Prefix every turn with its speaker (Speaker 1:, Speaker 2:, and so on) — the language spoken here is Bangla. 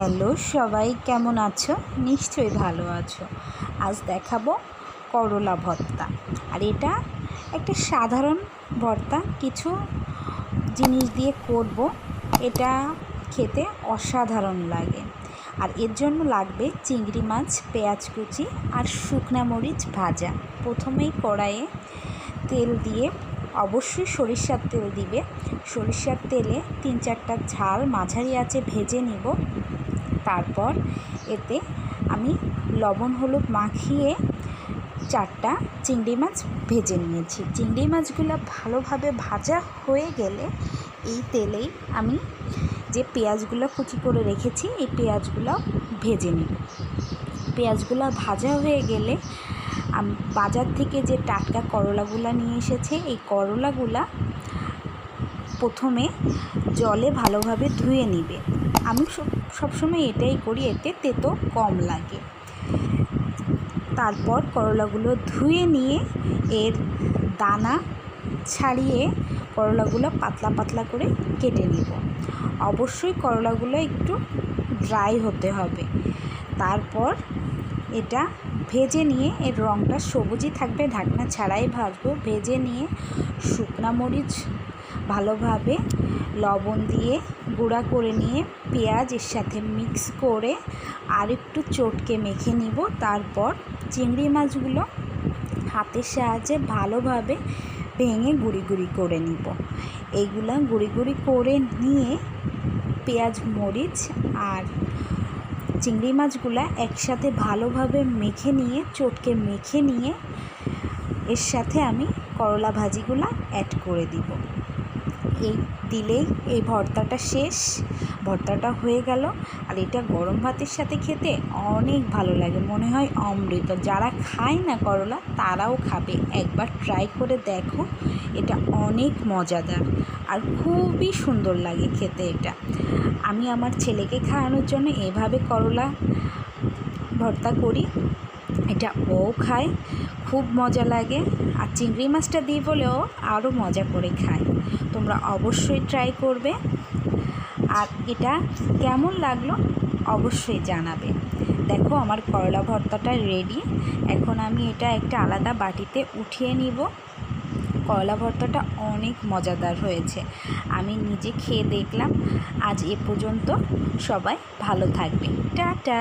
Speaker 1: হ্যালো, সবাই কেমন আছো? নিশ্চয়ই ভালো আছো। আজ দেখাবো করলা ভর্তা। আর এটা একটা সাধারণ ভর্তা, কিছু জিনিস দিয়ে করব। এটা খেতে অসাধারণ লাগে। আর এর জন্য লাগবে চিংড়ি মাছ, পেঁয়াজ কুচি আর শুকনা মরিচ ভাজা। প্রথমেই কড়াইয়ে তেল দিয়ে, অবশ্যই সরিষার তেল দিবে। সরিষার তেলে তিন চারটা ঝাল মাঝারি আছে ভেজে নিব। তারপর এতে আমি লবণ, হলুদ মাখিয়ে চারটা চিংড়ি মাছ ভেজে নিয়েছি। চিংড়ি মাছগুলো ভালোভাবে ভাজা হয়ে গেলে এই তেলেই আমি যে পেঁয়াজগুলো কুচি করে রেখেছি, এই পেঁয়াজগুলো ভেজে নিব। পেঁয়াজগুলো ভাজা হয়ে গেলে বাজার থেকে যে টাটকা করলাগুলো নিয়ে এসেছে, এই করলাগুলা প্রথমে জলে ভালোভাবে ধুয়ে নিবে। আমি সব, সবসময় এটাই করি, এতে তেতো কম লাগে। তারপর করলাগুলো ধুয়ে নিয়ে এর দানা ছাড়িয়ে করলাগুলো পাতলা পাতলা করে কেটে নিব। অবশ্যই করলাগুলো একটু ড্রাই হতে হবে। তারপর এটা ভেজে নিয়ে এর রঙটা সবুজই থাকবে, ঢাকনা ছাড়াই ভাজবো। ভেজে নিয়ে শুকনা মরিচ ভালোভাবে লবণ দিয়ে গুঁড়া করে নিয়ে পেঁয়াজ এর সাথে মিক্স করে আর একটু চটকে মেখে নিব। তারপর চিংড়ি মাছগুলো হাতের সাহায্যে ভালোভাবে ভেঙে গুঁড়ি গুঁড়ি করে নিব। এইগুলা গুঁড়ি গুঁড়ি করে নিয়ে পেঁয়াজ, মরিচ আর চিংড়ি মাছগুলা একসাথে ভালোভাবে মেখে নিয়ে, চটকে মেখে নিয়ে এর সাথে আমি করলা ভাজিগুলা অ্যাড করে দিব। এই দিলেই এই ভর্তাটা শেষ। ভর্তাটা হয়ে গেল। আর এটা গরম ভাতের সাথে খেতে অনেক ভালো লাগে। মনে হয় অমৃত। যারা খায় না করলা, তারাও খাবে। একবার ট্রাই করে দেখো। এটা অনেক মজাদার আর খুবই সুন্দর লাগে খেতে এটা। আমি আমার ছেলেকে খাওয়ানোর জন্য এভাবে করলা ভর্তা করি। এটা ও খায়, খুব মজা লাগে। আর চিংড়ি মাছটা দিই বলেও আরও মজা করে খায়। তোমরা অবশ্যই ট্রাই করবে। আর এটা কেমন লাগল অবশ্যই জানাবে। দেখো আমার করলা ভর্তাটা রেডি এখন আমি এটা একটা আলাদা বাটিতে উঠিয়ে নিব। করলা ভর্তাটা অনেক মজাদার হয়েছে। আমি নিজে খেয়ে দেখলাম। আজ এ পর্যন্ত সবাই ভালো থাকবে। টাটা!